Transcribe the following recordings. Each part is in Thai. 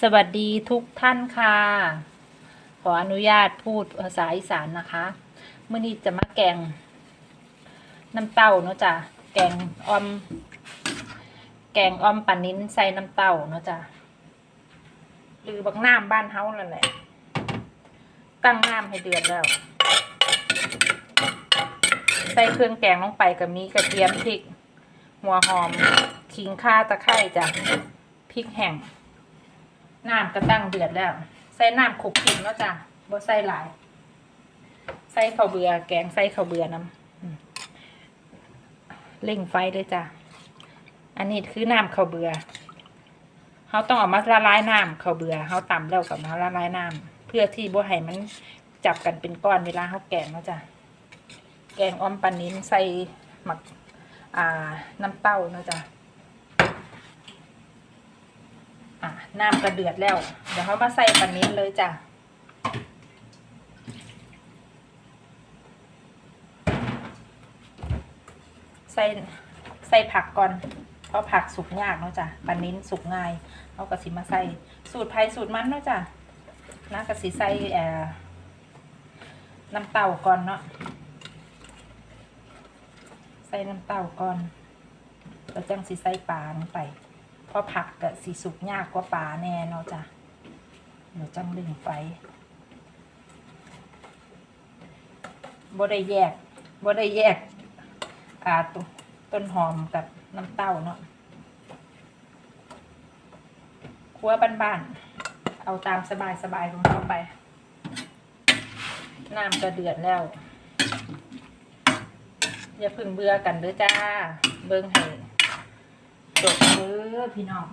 สวัสดีทุกท่านค่ะ ขออนุญาตพูดภาษาอีสานนะคะเมื่อนี้จะมาแกง น้ำเต้าเนาะจ้ะแกงออม แกงออมปลานิ้นใส่น้ำเต้าเนาะจ้ะหรือบักน้ำบ้านเฮานั่นแหละ ตั้งน้ำให้เดือดแล้ว ใส่เครื่องแกงลงไปก็มีกระเทียมพริก หัวหอมขิงข่าตะไคร้จ้ะพริกแห้ง น้ำก็ตั้งเดือดแล้ว ใส่น้ำขลุกขิงแล้วจ้ะบ่ใส่หลาย ใส่ข้าวเบือแกงใส่ข้าวเบือน้ำเร่งไฟด้วยจ้ะ อันนี้คือน้ำข้าวเบือเขาต้องเอามาละลายน้ำข้าวเบือเขาตำแล้วกับมาละลายน้ำเพื่อที่บ่ให้มันจับกันเป็นก้อนเวลาเขาแกงแล้วจ้ะ แกงออมปลานิ้นใส่หมัก อ่า น้ำเต้านะจ้ะ อะน้ำกระเดือดแล้ว เดี๋ยวเขามาใส่ปลานิ้นเลยจ้ะใส่ใส่ผักก่อน เพราะผักสุกยากเนาะจ้ะปลานิ้นสุกง่ายเอากระสิมาใส่สูตรไผ่สูตรมันเนาะจ้ะนะกระสิใส่เอ่อน้ำเต้าก่อนเนาะใส่น้ำเต้าก่อนแล้วจังสิใส่ปลาลงไป พราะผักกับสีสุกยากกว่าปลาแน่เนาะจ้ะเดี๋ยวจังดึงไฟบ่ได้แยกบ่ได้แยก อ่าตต้นหอมกับน้ำเต้าเนาะครัวบ้านๆ เอาตามสบายๆของเขาไป น้ำก็เดือดแล้ว อย่าเพึ่งเบื่อกันเด้อจ้า เบิ่งให้ จบเด้อพี่น้อง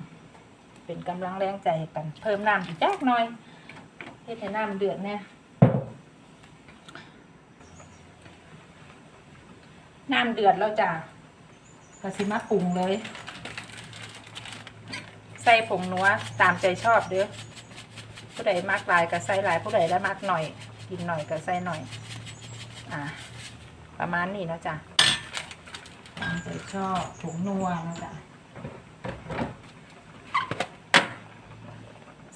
เป็นกำลังแรงใจกัน เพิ่มน้ำอีกจักหน่อยเฮ็ดให้น้ำเดือดแน่น้ำเดือดแล้วจ้ะกระสิมาปรุงเลย ใส่ผงนัวตามใจชอบเด้อผู้ใดมากลายก็ใส่ลายผู้ใดได้มากหน่อย กินหน่อยก็ใส่หน่อย อ่า ประมาณนี้นะจ๊ะตามใจชอบผงนัวนะจ๊ะ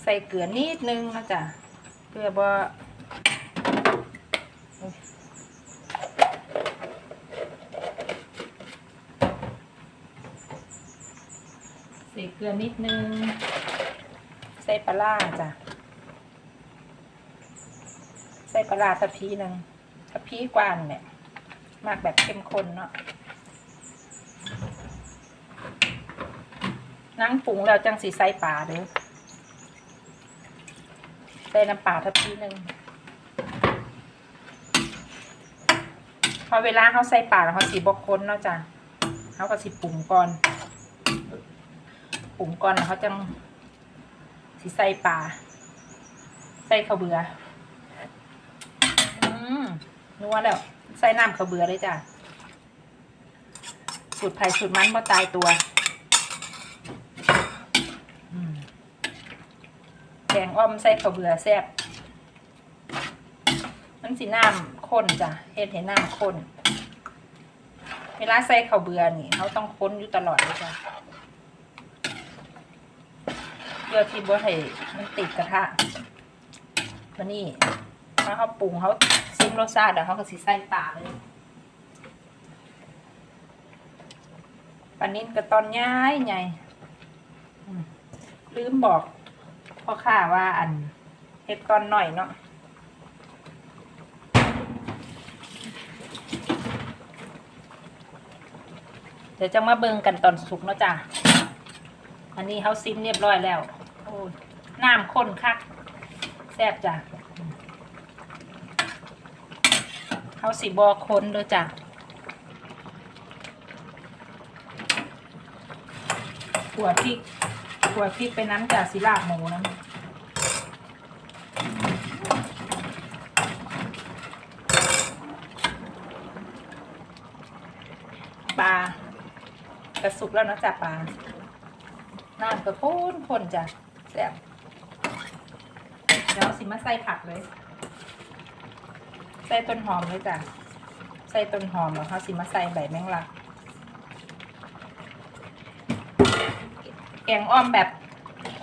ใส่เกลือนิดนึงนะจ๊ะเพื่อบ่ใส่เกลือนิดนึง ใส่ปลาร้าจ้ะ ใส่ปลาร้าทัพีหนึ่งทัพีกว้านเนี่ยมากแบบเข้มข้นเนาะ นั่งปรุงแล้วจังสีใส่ปลาเด้อใส่น้ำปลาทับทีหนึ่งพอเวลาเขาใส่ปลาแล้วเขาสีบกค้นเนาะจ้ะเขาก็สีปรุงก่อนปรุงก่อนแล้วเขาจังสีใส่ปลาใส่ข้าวเบืออืมนัวแล้วใส่น้ำข้าวเบือเลยจ้ะสูตรไผ่สูตรมันมาตายตัวอืม แกงอ้อมใส่ข้าวเบือแซ่บมันสีน้ำข้นจ้ะเฮ็ดให้น้ำข้นเวลาใส่ข้าวเบือนี่เขาต้องค้นอยู่ตลอดเลยจ้ะเพื่อที่บ่ให้มันติดกระทะมานี่ถ้าเขาปรุงเขาซิมรสชาติเดี๋ยวเขาก็สิใส่ปลาเลยปลานิ้นกระตอนย้ายใหญ่ลืมบอก พ่อข้าว่าอันเฮ็ดก้อนหน่อยเนาะเดี๋ยวจะมาเบิ่งกันตอนสุกเนาะจ้ะ อันนี้เขาซิมเรียบร้อยแล้ว โอ้น้ำข้นคัก แซ่บจ้ะเขาสีบอค้นเด้อจ้ะขัวพริก ขัวพริกไปน้ำจากศิลาบหมูนะปลากระสุกแล้วนะจ๊ะปลาน้ำกระพุ้นพ่นจ้ะแซ่บเดี๋ยวสิมาใส่ผักเลย ใส่ต้นหอมเลยจ้ะ ใส่ต้นหอมแล้วเขาสิมาใส่ใบแมงลัก แกงอ้อมแบบ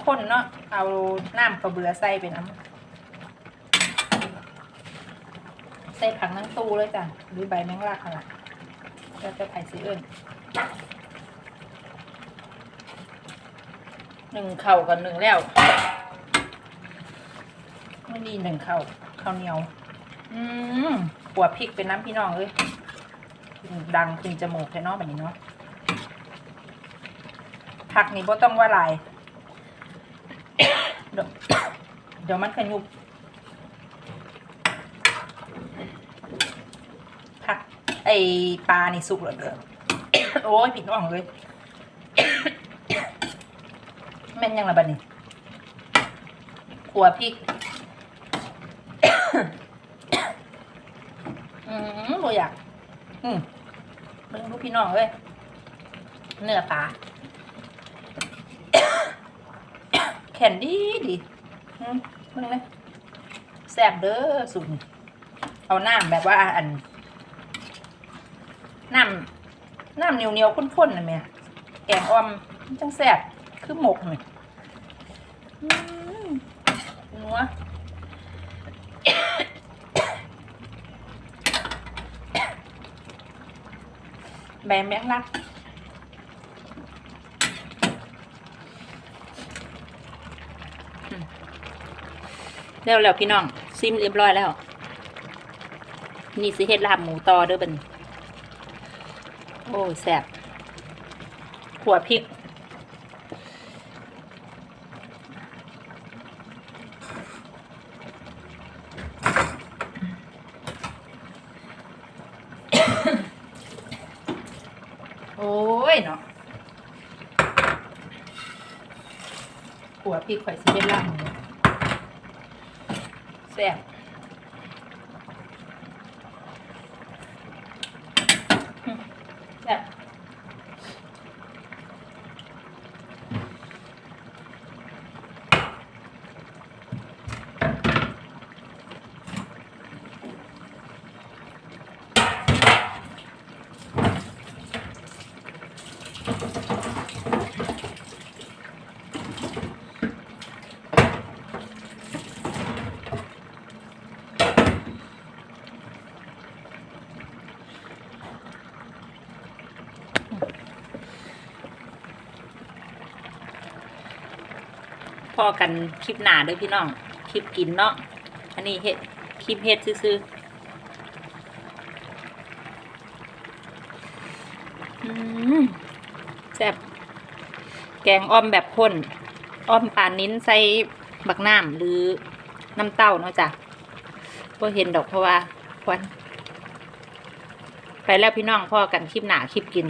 ข้นเนาะเอาน้ำกระเบือใส่ไปน้ำใส่ผักนั่งตู้เลยจ้ะหรือใบแมงลักขนาดแล้วจะไผ่ซีเอิญหนึ่งเข่ากับหนึ่งแล้วไม่ดีหนึ่งเข่าข้าวเหนียว อืมหัวพริกเป็นน้ำพี่น้องเลยดังขึ้นจมูกแค่นอกแบบนี้เนาะ ผักนี่บ่ต้องว่าหลายเดี๋ยวเดี๋ยวมันขยุบผักไอปลานี่สุกแล้วเด้อโอ้ยผิดน้องเลยแม่นยังละบัดนี้ขัวพริกอืมบ่อยาก อืมเบิ่งดูพี่น้องเลยเนื้อปลา แข็งดีดีมเบิ่งเลยแซ่บเด้อสุดเอาน้ำแบบว่าอันน้ำน้ำเหนียวเหนียวๆข้นๆนะแม่แกงอ้อมจังแซ่บคือหมกนี่อืมนัวใบแมงลัก เร็วแล้วพี่น้องซิมเรียบร้อยแล้ว นี่สิเฮ็ดลาบหมูต่อเด้อเบันโอ้แซ่บขัวพริกโอ้ยเนาะขัวพริกข่อยสิเฮ็ดลาบหมู ซ่บแซ่บ อกันคลิปหนาด้วยพี่น้อง คลิปกินเนาะ อันนี้เฮ็ดคลิปเฮ็ดซื้อแซ่บแกงอ้อมแบบข้น อ้อมปลานิ้นใส่บักน้ำหรือน้ำเต้าเนาะจ้ะพอเห็นดอกเพราะว่าควันไปแล้วพี่น้องพ่อกันคลิปหนาคลิปกิน